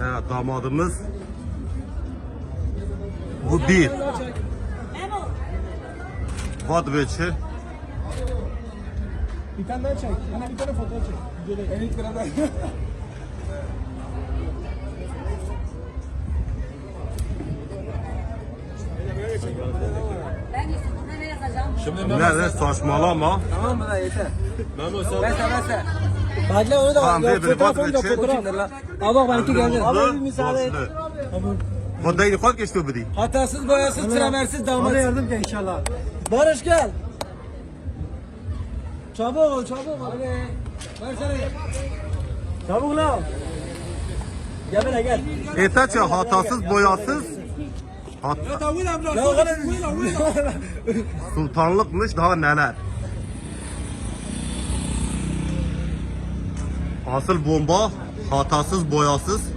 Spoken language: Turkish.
Evet damadımız. Bu bir. Vad veçi? Bir tane daha çek. Ana bir tane fotoğraf çek. Videoda. Evet biraz yazacağım? Nerede saçmalama. Tamam mı lan yeter. Memo sen ben sen. Bekle onu da Tamam, ya, bir- bir fotoğraf onu da şey. fotoğraf. Aa bak benimki geldi. Abi bir müsaade et. Bu değil kod geçti bu değil. Hatasız boyasız tramersiz damat. Bana yardım gel inşallah. Barış gel. Çabuk ol çabuk ol. Hadi. Versene. Çabuk lan. Gel bana gel. Etaç ya hatasız boyasız. Kadar. sultanlıkmış daha neler. Asıl bomba hatasız boyasız.